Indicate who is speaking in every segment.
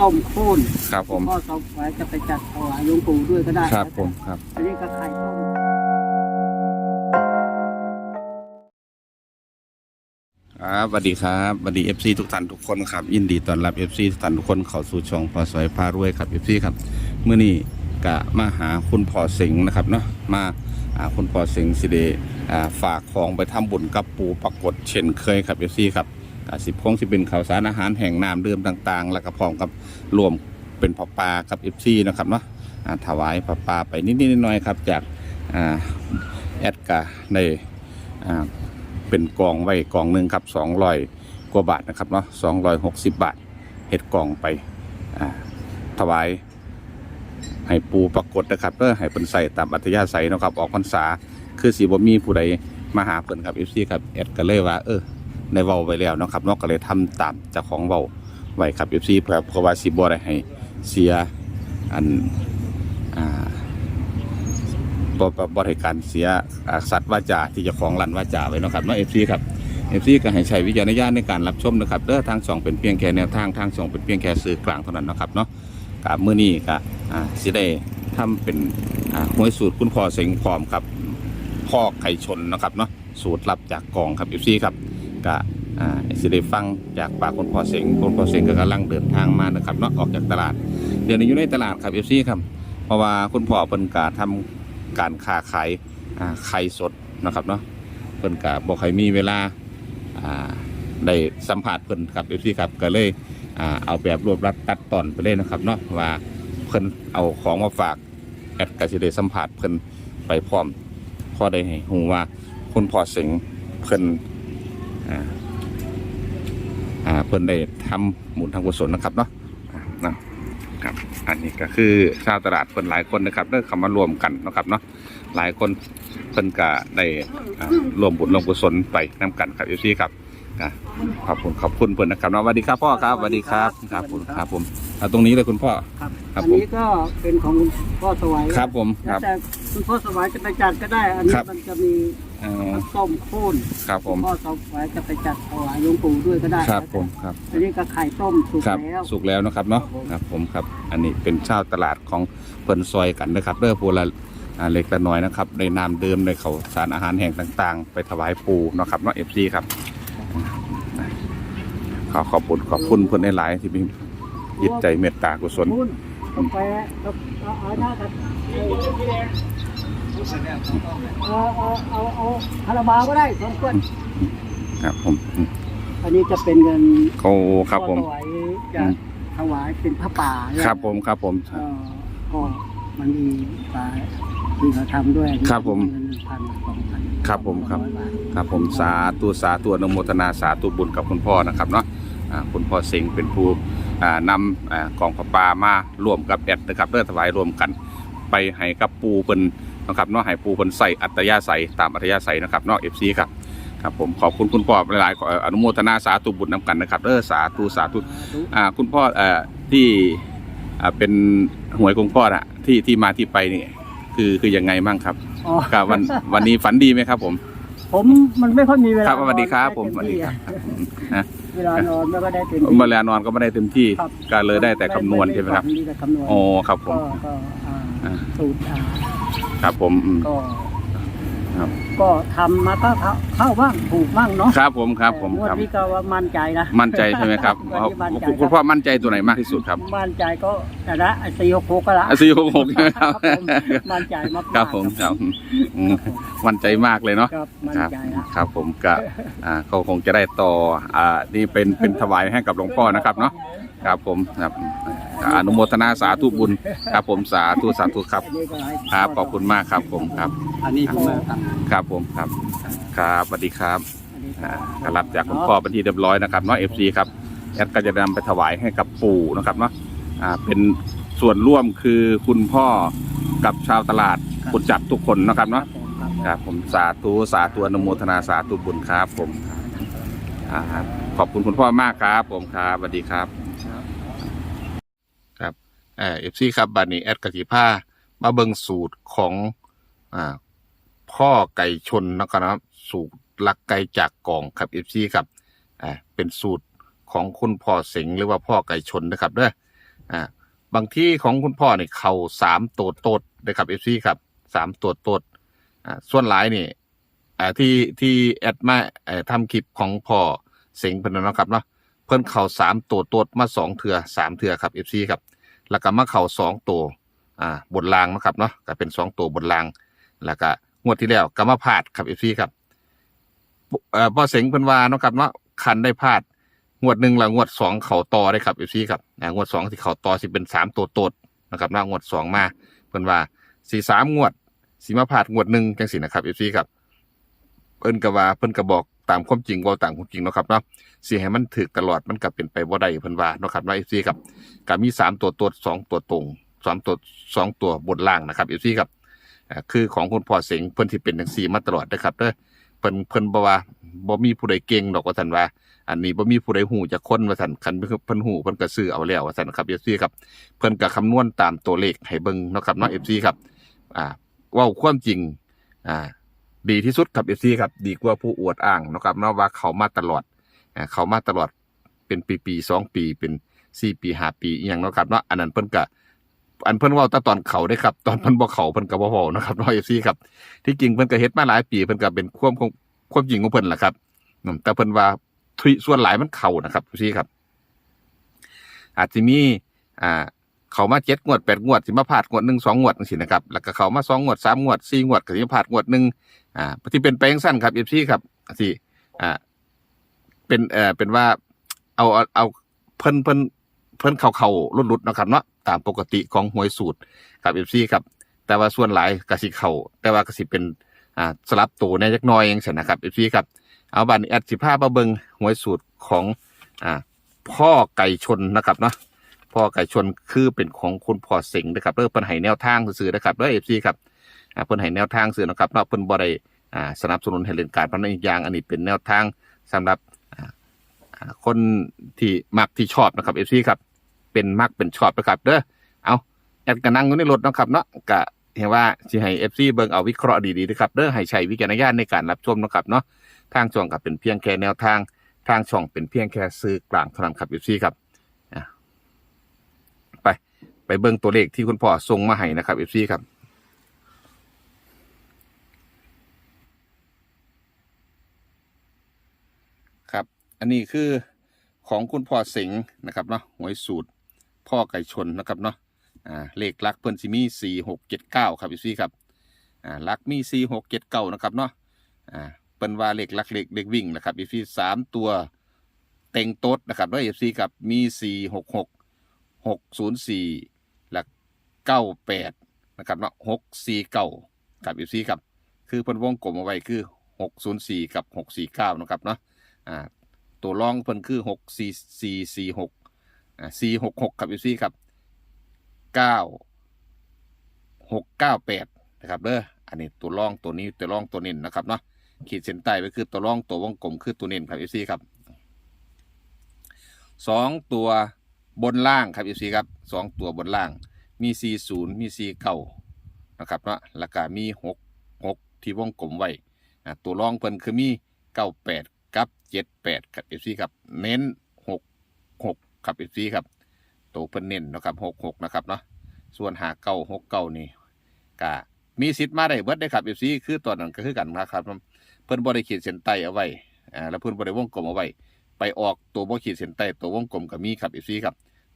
Speaker 1: ต้มโค่น
Speaker 2: ครับผม
Speaker 1: พ่อสวายจะไปจัดถวายหลวงปู่ด้วยก็ได้
Speaker 2: ครับผมครับ
Speaker 1: อันนี้ก็ไข่ต้ม
Speaker 2: ครับสวัสดีครับสวัสดีเอฟซีทุกท่านทุกคนครับยินดีต้อนรับเอฟซีทุกท่านทุกคนเข้าสู่ช่องพอสวยพารวยครับเอฟซีครับเมื่อนี้กะมาหาคุณพ่อเสิงห์นะครับเนาะมาอ่าคุณพ่อเสิงห์สิเดอ่าฝากของไปทำบุญกับปูปรากฏเช่นเคยครับเอฟซีครับกะ สิบคงสิเป็นข่าวสารอาหารแห่งน้ำดื่มต่างๆ แล้วก็พร้อมกับรวมเป็นพอปลากับเอฟซีนะครับเนาะถวายพอปลาไปนิดๆหน่อยๆครับจากแอดกะในาเป็นกองไว้กองหนึ่งครับสองร้อยกว่าบาทนะครับเนาะสองร้อยหกสิบบาทเห็ดกล่องไปถวายให้ปูปรากฏนะครับเพื่อให้เพิ่นใส่ตามอัธยาศัยนะครับออกพรรษา คือสีบ่มีผู้ใดมาหาเพิ่นครับเอฟซีครับแอดก็เลยว่าเออ ในเว้าไว้แล้วนะครับนาะก็เลยทำตามเจ้าของเว้าไว้ครับเอฟซีเพื่อเพราะว่าสิบ่ได้ให้เสียอันอ่าบ่บ่บ่ให้การเสียสัตว์ว่าจ่าที่เจะของรันว่าจ่าไว้นะครับเนาะเอฟซีครับเอฟซีก็ให้ใช้วิจารณญาณในการรับชมนะครับเด้อทางสองเป็นเพียงแค่แนวทางทางสองเป็นเพียงแค่สื่อกลางเท่านั้นนะครับเนาะกับมื้อนี้ก็อ่าสิได้ทำเป็นอ่าหวยสูตรคุณพ่อเสงพร้อมครับพ่อไก่ชนนะครับเนาะสูตรลับจากกองครับเอฟซีครับ ก็อ่าสิได้ฟังจากปากคุณพ่อเสงคุณพ่อเสงก็กำลังเดินทางมานะครับเนาะออกจากตลาด เดี๋ยวนี้อยู่ในตลาดครับเอฟซีครับ เพราะว่าคุณพ่อเพิ่นก็ทำการค้าขายไข่สดนะครับเนาะเพิ่นกับบอกใครมีเวลาอ่าได้สัมผัสเพิ่นครับเอฟซีครับก็เลยอ่าเอาแบบรวบรัดตัดตอนไปเลยนะครับเนาะว่าเพิ่นเอาของมาฝากแอดก็สิได้สัมผัสเพิ่นไปพร้อมพอได้ให้ฮู้ว่าคุณพ่อเสิงเพิ่น อ่าอ่าเพิ่นได้ทำหมุนทางกุศลนะครับเนาะอ่าเนาะครับอันนี้ก็คือชาวตลาดคนหลายคนนะครับได้เข้ามารวมกันนะครับเนาะหลายคนเพิ่นก็ได้อ่ารวมบุญรวมกุศลไปนํกันครับอยู่ที่ครับอะขอบคุณขอบคุณเพิ่นนะครับเนาะสวัสดีครับพ่อครับสวัสดีครับครับผมครับผมเอาตรงนี้เลยคุณพ่อ
Speaker 1: ครับ
Speaker 2: ครับ
Speaker 1: อันนี้ก็เป็นของคุณพ่อสวาย
Speaker 2: ครับผมค
Speaker 1: แล้ว
Speaker 2: รับ
Speaker 1: แต่ คุณพ่อสวายจะไปจัดก็ได้ อันนี้
Speaker 2: ครับ
Speaker 1: มันจะมี
Speaker 2: เอ่อ
Speaker 1: ต้มโค่น
Speaker 2: ครับผม
Speaker 1: พ่อสวายจะไปจัดถวายหลวงปู่ด้วยก็ได้
Speaker 2: ครับผมครับ
Speaker 1: อันนี้ก็ไข่ต้มสุก
Speaker 2: ครับ
Speaker 1: แล้ว
Speaker 2: สุกแล้วนะครับเนาะครับผมครับ อันนี้เป็นชาวตลาดของเพิ่นซอยกันนะครับเด้อผู้ละอ่าเล็กละน้อยนะครับในนามเดิมในเขาวสารอาหารแห่งต่างๆ ไปถวายปูเนาะครับเนาะเอฟซีครับขอขอบคุณขอบคุณเพิ่นในหลายๆที่มีจิตใจเมตตากุศล
Speaker 1: คุณกาแฟเอาเอาเอาหน้ากัน เอาเอาเอาเอาคาราบาวก็ได้สองขวด
Speaker 2: ครับผมอืม
Speaker 1: อันนี้จะเป็นเงิน
Speaker 2: เขาครับผม
Speaker 1: ถวายจะถวายเป็นพระป่าเนี่ย
Speaker 2: ครับผมครับผม
Speaker 1: เอ่อก็มันมีปลาที่เขาทำด้วย
Speaker 2: ครับผม
Speaker 1: เงินหนึ่งพันสองพัน
Speaker 2: ครับผมครับ
Speaker 1: อยาท
Speaker 2: ครับผมสาธุสาธุอนุโมทนาสาธุบุญกับคุณพ่อนะครับเนาะอ่าคุณพ่อเสงเป็นผู้อ่านำอ่ากองผปามาร่วมกับแอดนะครับเพื่อถวายรวมกัน ไปให้กับปูเพิ่น นะครับเนาะให้ปูเพิ่นใส่อัตยาศัยตามอัตยาศัยนะครับเนาะเอฟซีครับครับผมขอบคุณคุณพ่อหลายๆขออนุโมทนาสาธุบุญนำกันนะครับเออสาธุสาธุอ่าคุณพ่อเอ่อที่อ่าเป็นหวยคุณพ่ออะที่ที่มาที่ไปนี่คือคือยังไงมั่งครับ
Speaker 1: อ๋อ
Speaker 2: ครับวันวันนี้ฝันดีไหมครับ ผม
Speaker 1: ผมมันไม่ค่อยมีเวลา
Speaker 2: ครับสวัสดีครับผมส
Speaker 1: น
Speaker 2: วั
Speaker 1: อน
Speaker 2: สดีครับนะ
Speaker 1: เวลานอนไม่ก็ได้เต็มที่
Speaker 2: เวลานอนก็ไม่ได้เต็มที่
Speaker 1: ครับ
Speaker 2: ก็เลยได้แต่คำนวณใช่ไหมครับ
Speaker 1: มีแต่คำนวณ
Speaker 2: อ๋อครับผม
Speaker 1: ก็ก็อ่า
Speaker 2: อ่า
Speaker 1: สูตรอ่า
Speaker 2: ครับ ผมอืม
Speaker 1: ก็
Speaker 2: ครับ
Speaker 1: ก็ทำมาก็เข้าเข้าบ้างถูกบ้างเนาะ
Speaker 2: ครับผมครับผม
Speaker 1: งวด
Speaker 2: ครับ
Speaker 1: นี้ก็ว่ามั่นใจนะ
Speaker 2: มั่นใจใช่ไหมครับ
Speaker 1: งวดนี้มั่นใจ
Speaker 2: คุณคุณพ่อมั่นใจตัวไหนมากที่สุดครับ
Speaker 1: มั่นใจก็แต่ละสี่หกหกก็ละ
Speaker 2: สี่หกหกใช่ไหมครับ
Speaker 1: ผมมั่นใจมากๆ
Speaker 2: ครับผมครับอืมมั่นใจมากเลยเนาะ
Speaker 1: ครับมั่น
Speaker 2: ครับ
Speaker 1: ใจละ
Speaker 2: ครับผมก็อ่าเขาคงจะได้ต่ออ่านี่เป็นเป็นถวายให้กับหลวงพ่อนะครับเนาะ ครับผมครับอนุโมทนาสาธุบุญครับผมสาธุสาธุครับ
Speaker 1: อันนี้ก็ให้
Speaker 2: ครับขอบคุณมากครับผมครับ
Speaker 1: อันนี้ผมมาทำ
Speaker 2: ครับผมครับ ครับสวัสดีครับ
Speaker 1: อันนี้
Speaker 2: อ่าก็รับจากคุณพ่อเป็นที่เรียบร้อยนะครับเนาะเอฟซีครับแอดก็จะนำไปถวายให้กับปู่นะครับเนาะอ่าเป็นส่วนร่วมคือคุณพ่อกับชาวตลาดคนจัดทุกคนนะครับ
Speaker 1: ครั
Speaker 2: เนาะ
Speaker 1: บผมครับ
Speaker 2: ครับผมสาธุสาธุอนุโมทนาสาธุบุญครับผมอ่าขอบคุณคุณพ่อมากครับ ผมครับสวัสดีครับ ครับเอฟซีครับบัดนี้แอดกติผ้ามาเบิงสูตรของอ่าพ่อไก่ชนนะครับ สูตรลักไก่จากกองครับเอฟซีครับอ่าเป็นสูตรของคุณพ่อเสงหรือว่าพ่อไก่ชนนะครับเด้ออ่าบางที่ของคุณพ่อเนี่ยเข่าสามตัวโตดเลยครับเอฟซีครับสามตัวโตดอ่าส่วนหลายนี่อ่าที่ที่แอดมาเอ่อทำคลิปของพ่อเสงเพิ่นนะเนะครับเนาะเพิ่นเข่าสามตัวโตดมาสองเถื่อสามเถื่อครับเอฟซีครับ แล้วก็มาเข่าสองตัวอ่าบนรางนะครับเนาะก็เป็นสองตัวบนราง แล้วก็งวดที่แล้วก็มาพลาดครับเอฟซีครับเอ่อพ่อเสงเพิ่นว่าเนาะครับเนาะคันได้พลาดงวดหนึ่งล้วงวดสองเข่าต่อได้ครับเอฟซีครับอ่างวดสองที่เข่าต่อสิเป็นสามตัวตดนะครับนะงวดสองมาเพิ่นว่าสี่สามงวดสีมาพลาดงวดหนึ่งจังสินะครับเอฟซีครับเพิ่นก็ว่าเพิ่นก็บอก ตามความจริงว่าต่ามความจริงเนาะครับเนาะสิให้มันถึกตลอดมันก็เป็นไปบ่ได้เพิ่นว่าเนาะครับนะเอฟซีครับก็มีสามตัวโตดสองตัวตรงสามตัวสองตัวบนล่างนะครับเอฟซีครับคือของคุณพ่อเสงเพิ่นที่เป็นจังซี่มาตลอดนะครับเด้อเพิ่นเพิ่นบ่ว่าบ่มีผู้ใดเก่งดอกว่าท่านว่า อันนี้บ่มีผู้ใดหูจากคนว่าซั่นคันเพิ่นหูเพิ่นก็ซื้อเอาแล้วว่าซั่นครับ FC ครับเพิ่นก็คำนวณตามตัวเลขให้เบิ่งเนาะครับเนาะ FC ครับอ่าว้าความจริงอ่า ดีที่สุดครับ FC ครับ ดีกว่าผู้อวดอ้างนะครับเนาะว่าเขามาตลอดเขามาตลอดเป็นปีๆสองปีเป็นสี่ปีห้าปีอหยังนะครับเนาะอันนั้นเพิ่นก็อันเพิ่นว้าแต่ตอนเขาได้ครับตอนเพิ่นบ่เขาเพิ่นก็บ่เว้านะครับเนาะ FC ครับที่จริงเพิ่นก็เฮ็ดมาหลายปีเพิ่นก็เป็นความของความจริงของเพิ่นแหละครับแต่เพิ่นว่าทุยส่วนหลายมันเข่านะครับพี่ครับ อาจจะมีอ่า เขามาเจ็ดงวดแปดงวดสิมาพลาดงวดหนึ่งสองงวดสินะครับแล้วก็เขามาสองงวดสามงวดสี่งวดก็สิมาพลาดงวดหนึ่งอ่าที่เป็นไปยังสั้นครับเอฟซีครับสิอ่าเป็นเอ่อเป็นว่าเอาเอาเพิ่นเพิ่นเพิ่นเข่าเข่าลุดลุดนะครับเนาะตามปกติของหวยสูตรครับเอฟซีครับ แต่ว่าส่วนหลายกสิเข่าแต่ว่ากสิเป็นอ่าสลับตัวในจักน้อยเองเสนะครับเอฟซีครับเอาบัตรแอดสิผ้ามาเบิงหวยสูตรของอ่าพ่อไก่ชนนะครับเนาะ พ่อไก่ชนคือเป็นของคุณพ่อเสงนะครับเริ่มเพิ่นให้แนวทางสื่อนะครับเด้อเอฟซีครับอ่าเพิ่นให้แนวทางสื่อนะครับเนาเพิ่นบ่ได้อ่าสนับสนุนให้เล่นการพนันอีกอย่างอันนี้เป็นแนวทางสำหรับอ่าคนที่มักที่ชอบนะครับเอฟซีครับเป็นมักเป็นชอบนะครับเด้อเอาแอดก็นั่งอยู่ในรถนะครับเนาะกะเห็นว่าสิให้เอฟซีเบิ่งเอาวิเคราะห์ดีๆนะครับเด้อให้ใช้วิจารณญาณในการรับชมนะครับเนาะทางช่องกับเป็นเพียงแค่แนวทางทางช่องเป็นเพียงแค่ซื้อกลางเท่านั้นครับเอยู่ซี่ครับ ไปเบิ่งตัวเลขที่คุณพ่อส่งมาให้นะครับเอยู่ซี่ครับครับ อันนี้คือของคุณพ่อเสงห์นะครับเนาะหวยสูตรพ่อไก่ชนนะครับเนาะอ่าเลขลักเพิ่นสิมีสี่หกเจ็ดเก้าครับเอยู่ซี่ครับอ่าลักมีสี่หกเจ็ดเก้านะครับเนาะอ่าเป็นว่าเล็กลักเล็กเล็กวิ่งนะครับเอีซีสามตัวเต็งโต๊ดนะครับด้วเอฟซีกับมีสี่หกหกหกศูนย์สี่ เก้าแปดนะครับเนาะหกสี่เก้ากับเอฟซีครับ คือเพิ่นวงกลมเอาไว้คือหกศูนย์สี่กับหกสี่เก้านะครับเนาะอ่าตัวรองเพิ่นคือหกสี่สี่สี่หกอ่าสี่หกหกกับเอฟซีครับเก้าหกเก้าแปดนะครับเด้ออันนี้ตัวรองตัวนี้ตัวรองตัวเน้นนะครับเนาะขีดเส้นใต้ไปคือตัวร่องตัววงกลมคือตัวเน้นครับ FC ครับสองตัวบนล่างครับ FC ครับสองตัวบนล่าง มี40มี49นะครับเนาะแล้วก็มี6 6ที่วงกลมไว้อะตัวรองเพิ่นคือมี98กับ78ครับ FC ครับเน้น6 6ครับ FC ครับตัวเพิ่นเน้นนะครับ66นะครับเนาะส่วนหาเก้าหกเก้านี่ก็มีสิทธิ์มาได้เบิดได้ครับ FC คือตอนนั้นก็คือกันนะครับเพิ่นบ่ได้ขีดเส้นใต้เอาไว้อ่าแล้วเพิ่นบ่ได้วงกลมเอาไว้ไปออกตัวบ่ขีดเส้นใต้ตัววงกลมก็มีครับ FC ครับ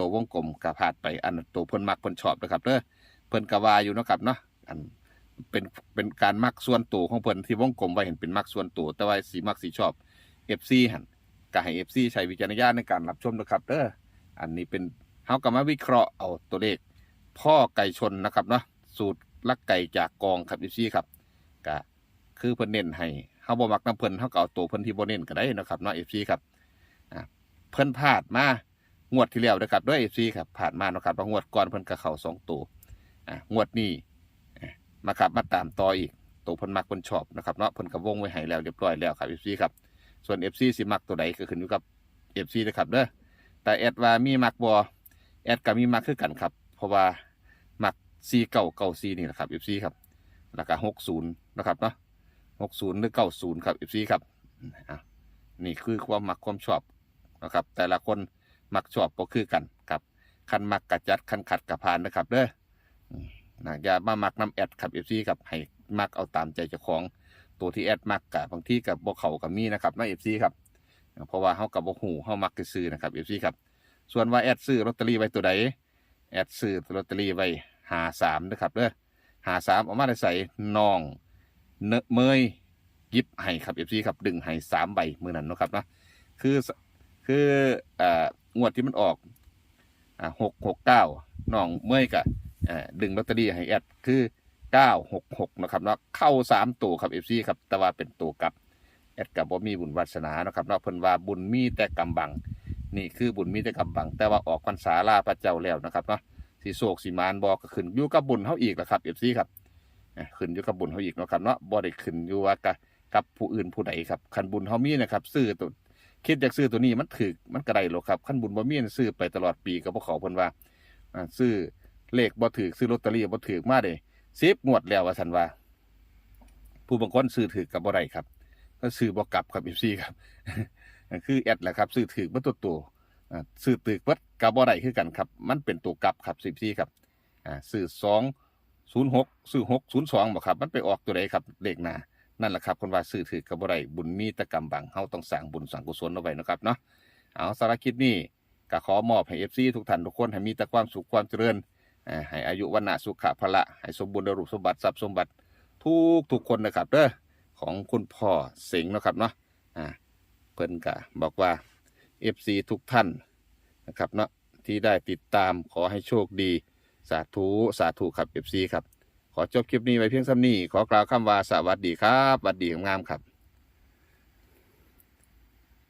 Speaker 2: ตัววงกลมก็พาดไปอันตัวเพิ่นมักเพิ่นชอบนะครับเด้อเพิ่นก็ว่าอยู่นะครับเนาะอันเป็นเป็นการมักส่วนตัวของเพิ่นที่วงกลมไว้เห็นเป็นมักส่วนตัวแต่ว่าสีมักสีชอบ FC หั่นก็ให้ FC ใช้วิจารณญาณในการรับชมนะครับเด้ออันนี้เป็นเฮาก็มาวิเคราะห์เอาตัวเลข พ่อไก่ชนนะครับเนาะสูตรลักไก่จากกองครับ FC ครับก็คือเพิ่นเน้นให้เฮาบ่มักน้ำเพิ่นเฮาก็เอาตัวเพิ่นที่บ่เน้นก็ได้นะครับเนาะ FC ครับอ่าเพิ่นพลาดมา งวดที่แล้วนะครับด้วย FC ครับผ่านมานะครับว่างวดก่อนเพิ่นก็เข้าสองตัวอ่างวดนี้มาครับมาตามต่ออีกตัวเพิ่นมักเพิ่นชอบนะครับเนาะเพิ่นก็วงไว้ให้แล้วเรียบร้อยแล้วครับ FC ครับส่วน FC สิมักตัวใดก็ขึ้นอยู่กับ FC นะครับเด้อแต่แอดว่ามีมักบ่แอดก็มีมักคือกันครับ เพราะว่ามัก4994นี่แหละครับ FC ครับแล้วก็60นะครับเนาะหกศูนย์หรือเก้าศูนย์ครับเอฟซีครับอะนี่คือความมักความชอบนะครับ แต่ละคน มักชอบก็คือกันครับคันมักกะจัดคันขัดกะพานนะครับเด้อนะอย่ามามักน้ำแอดครับเอฟซีครับให้มักเอาตามใจเจ้าของตัวที่แอดมักกะบางที่กับบ่เขากับมีนะครับนะเอฟซีครับเพราะว่าเฮากับบ่หูเฮามักกซื้อนะครับเอฟซีครับส่วนว่าแอดซื้อลอตเตอรี่ไว้ตัวใดแอดซื้อลอตเตอรี่ไว้หาสามนะครับเด้อหาสามเอามาได้ใส่นองเนเมยยิบให้ครับเอฟซีครับดึงให้สามใบมือนั้นนะครับนะคือ คืออ่องวดที่มันออกอ่าหกหกเก้าน้องเมื่อยกะอ่าดึงลอตเตอรี่ให้แอดคือเก้าหกหกนะครับเนาะเข้าสามตัวครับเอฟซีครับ แต่ว่าเป็นตัวกลับแอดกับบ่มีบุญวาสนานะครับเนาะเพิ่นว่าบุญมีแต่กำบัง นี่คือบุญมีแต่กำบัง แต่ว่าออกพรรษาลาพระเจ้าแล้วนะครับเนาะสีโศกสีมานบอกก็ขึ้นอยู่กับบุญเฮาอีกละครับเอฟซีครับอ่าขึ้นอยู่กับบุญเฮาอีกเนาะครับเนาะบ่ได้ขึ้นอยู่ว่ากับกับผู้อื่นผู้ใดครับคันบุญเฮามีนะครับ ซื้อตัว คิดอยากซื้อตัวนี้มันถือมันกระไดหรอกครับขั้นบุญบ่มีนซื้อไปตลอดปีกับพวกเขาเพิ่นว่าซื้อเลขบ่ถือซื้อลอตเตอรี่บ่ถือมาเด้สิบงวดแล้วว่าซั่นว่า ผู้บางคนซื้อถือกับบ่ได้ครับก็ซื้อบ่กลับครับ14ครับ คือแอดแหละครับ ซื้อถือบ่ตัวตัวอ่าซื้อตึกเบิดกับบ่ได้คือกันครับ มันเป็นตัวกลับครับ14ครับอ่าซื้อ2 06ซื้อ6 02บ่ครับ มันไปออกตัวใดครับเลขหน้า นั่นแหละครับคนว่าซื้อถือกับบ่ได้บุญมีตะกรรมบังเฮาต้องสร้างบุญสร้างกุศลเอาไว้นะครับเนาะเอาสารคิดนี้ก็ขอมอบให้ FC ทุกท่านทุกคนให้มีแต่ความสุขความเจริญให้อายุวันนะสุขะพละให้สมบูรณ์รูปสมบัติทรัพย์สมบัติทุกทุกคนนะครับเด้อของคุณพ่อเสงนะครับเนาะอ่าเพิ่นก็บอกว่า FC ทุกท่านนะครับเนาะที่ได้ติดตามขอให้โชคดี สาธุสาธุครับ FC ครับ ขอจบคลิปนี้ไว้เพียงซ้ำนี้ ขอกล่าวคำว่าสวัสดีครับสวัสดีงามครับ